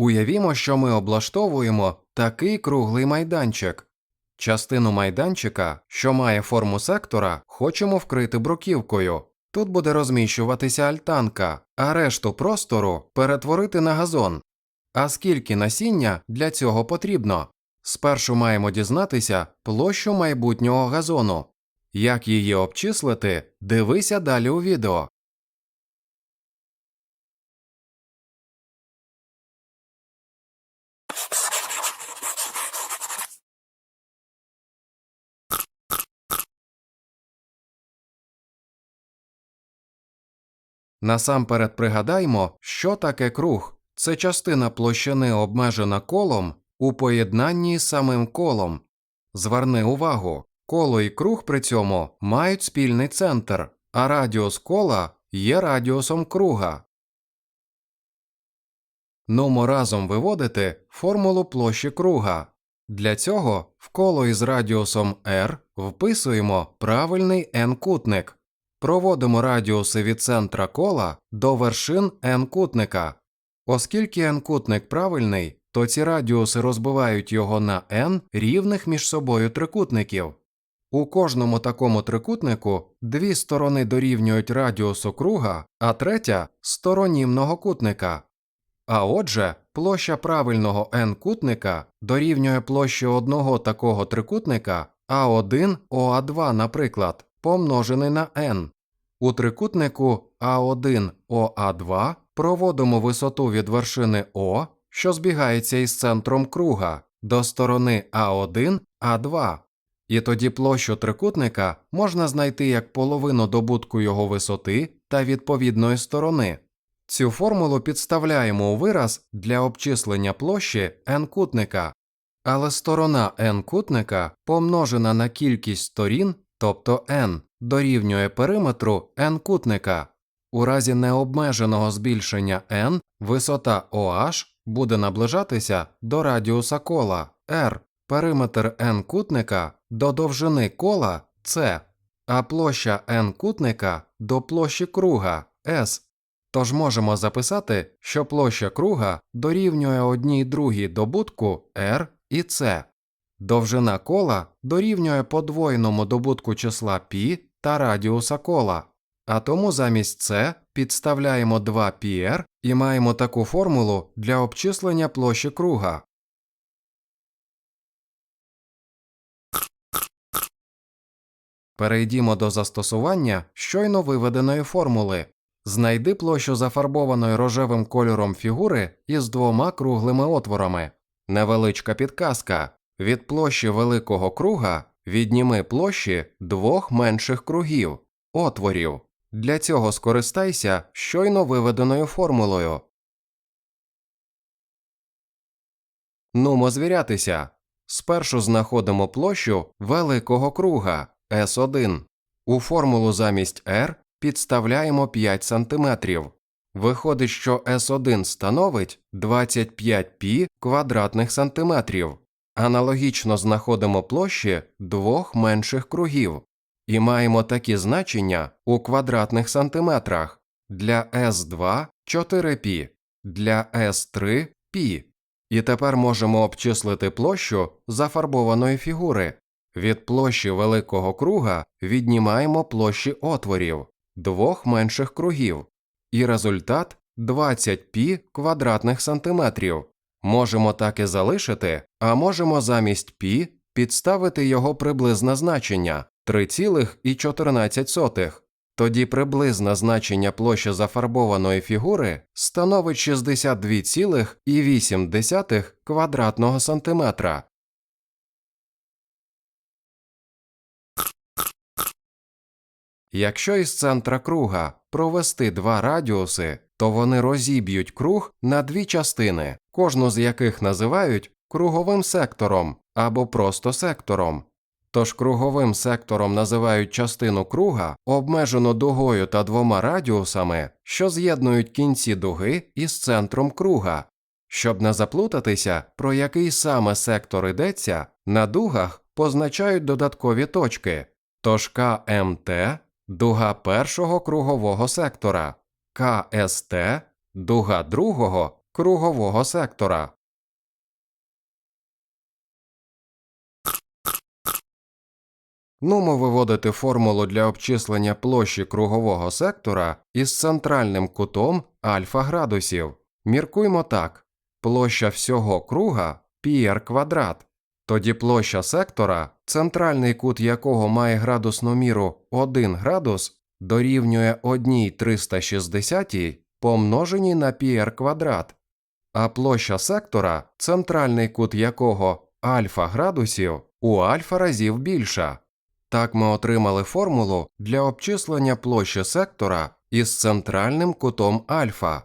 Уявімо, що ми облаштовуємо такий круглий майданчик. Частину майданчика, що має форму сектора, хочемо вкрити бруківкою. Тут буде розміщуватися альтанка, а решту простору перетворити на газон. А скільки насіння для цього потрібно? Спершу маємо дізнатися площу майбутнього газону. Як її обчислити, дивися далі у відео. Насамперед пригадаймо, що таке круг. Це частина площини обмежена колом у поєднанні з самим колом. Зверни увагу, коло і круг при цьому мають спільний центр, а радіус кола є радіусом круга. Нумо разом виводити формулу площі круга. Для цього в коло із радіусом r вписуємо правильний n-кутник. Проводимо радіуси від центра кола до вершин n-кутника. Оскільки n-кутник правильний, то ці радіуси розбивають його на n рівних між собою трикутників. У кожному такому трикутнику дві сторони дорівнюють радіусу круга, а третя сторонімного кутника. А отже, площа правильного n-кутника дорівнює площі одного такого трикутника А1 ОА2, наприклад, помножений на n. У трикутнику А1 ОА2 проводимо висоту від вершини О, що збігається із центром круга, до сторони А1 А2. І тоді площу трикутника можна знайти як половину добутку його висоти та відповідної сторони. Цю формулу підставляємо у вираз для обчислення площі n-кутника, але сторона n-кутника помножена на кількість сторін, тобто n, дорівнює периметру n-кутника. У разі необмеженого збільшення n висота OH буде наближатися до радіуса кола r, периметр n-кутника до довжини кола c, а площа n-кутника до площі круга s. Тож можемо записати, що площа круга дорівнює одній другій добутку r і c. Довжина кола дорівнює подвоєному добутку числа π та радіуса кола, а тому замість c підставляємо 2πr і маємо таку формулу для обчислення площі круга. Перейдімо до застосування щойно виведеної формули. Знайди площу зафарбованої рожевим кольором фігури із двома круглими отворами. Невеличка підказка. Від площі великого круга відніми площі двох менших кругів отворів. Для цього скористайся щойно виведеною формулою. Нумо звірятися. Спершу знаходимо площу великого круга S1. У формулу замість R підставляємо 5 см. Виходить, що S1 становить 25 π квадратних сантиметрів. Аналогічно знаходимо площі двох менших кругів і маємо такі значення у квадратних сантиметрах для S2 4π, для S3 π. І тепер можемо обчислити площу зафарбованої фігури. Від площі великого круга віднімаємо площі отворів двох менших кругів, і результат 20 π квадратних сантиметрів. Можемо так і залишити, а можемо замість π підставити його приблизне значення 3,14. Тоді приблизне значення площі зафарбованої фігури становить 62,8 квадратного сантиметра. Якщо із центра круга провести два радіуси, то вони розіб'ють круг на дві частини, кожну з яких називають круговим сектором або просто сектором. Тож круговим сектором називають частину круга, обмежену дугою та двома радіусами, що з'єднують кінці дуги із центром круга. Щоб не заплутатися, про який саме сектор йдеться, на дугах позначають додаткові точки. Тож КМТ дуга першого кругового сектора, КСТ дуга другого кругового сектора. Нумо виводити формулу для обчислення площі кругового сектора із центральним кутом альфа градусів. Міркуймо так: площа всього круга πr квадрат. Тоді площа сектора, центральний кут якого має градусну міру 1 градус, дорівнює 1,360 помноженій на πr квадрат, а площа сектора, центральний кут якого альфа градусів, у альфа разів більша. Так ми отримали формулу для обчислення площі сектора із центральним кутом альфа.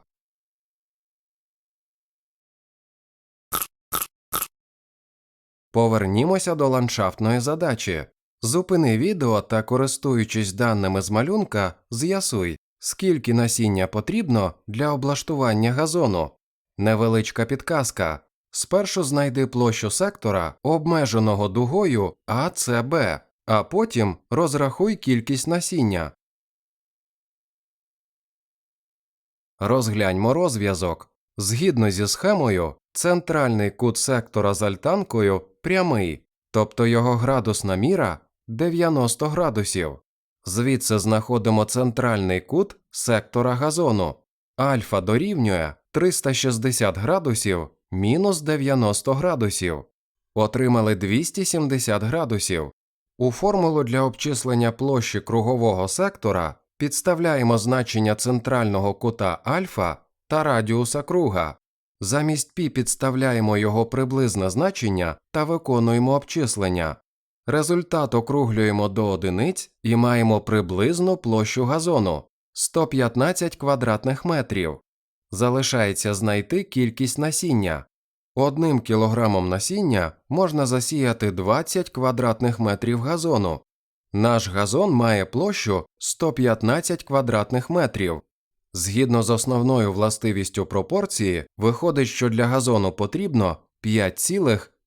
Повернімося до ландшафтної задачі. Зупини відео та, користуючись даними з малюнка, з'ясуй, скільки насіння потрібно для облаштування газону. Невеличка підказка. Спершу знайди площу сектора, обмеженого дугою АЦБ, а потім розрахуй кількість насіння. Розгляньмо розв'язок. Згідно зі схемою, центральний кут сектора з альтанкою прямий, тобто його градусна міра 90 градусів. Звідси знаходимо центральний кут сектора газону. Альфа дорівнює 360 градусів мінус 90 градусів. Отримали 270 градусів. У формулу для обчислення площі кругового сектора підставляємо значення центрального кута альфа та радіуса круга. Замість π підставляємо його приблизне значення та виконуємо обчислення. Результат округлюємо до одиниць і маємо приблизну площу газону 115 квадратних метрів. Залишається знайти кількість насіння. Одним кілограмом насіння можна засіяти 20 квадратних метрів газону. Наш газон має площу 115 квадратних метрів. Згідно з основною властивістю пропорції, виходить, що для газону потрібно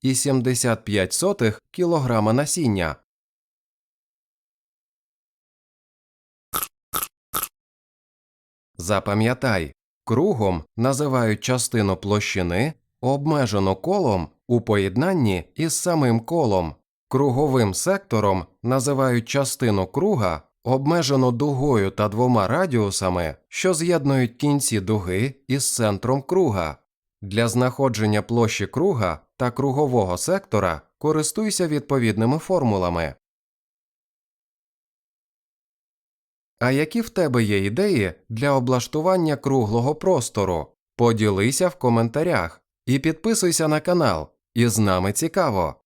5,75 кг насіння. Запам'ятай, кругом називають частину площини, обмежену колом у поєднанні із самим колом. Круговим сектором називають частину круга, обмежену дугою та двома радіусами, що з'єднують кінці дуги із центром круга. Для знаходження площі круга та кругового сектора користуйся відповідними формулами. А які в тебе є ідеї для облаштування круглого простору? Поділися в коментарях і підписуйся на канал. І з нами цікаво.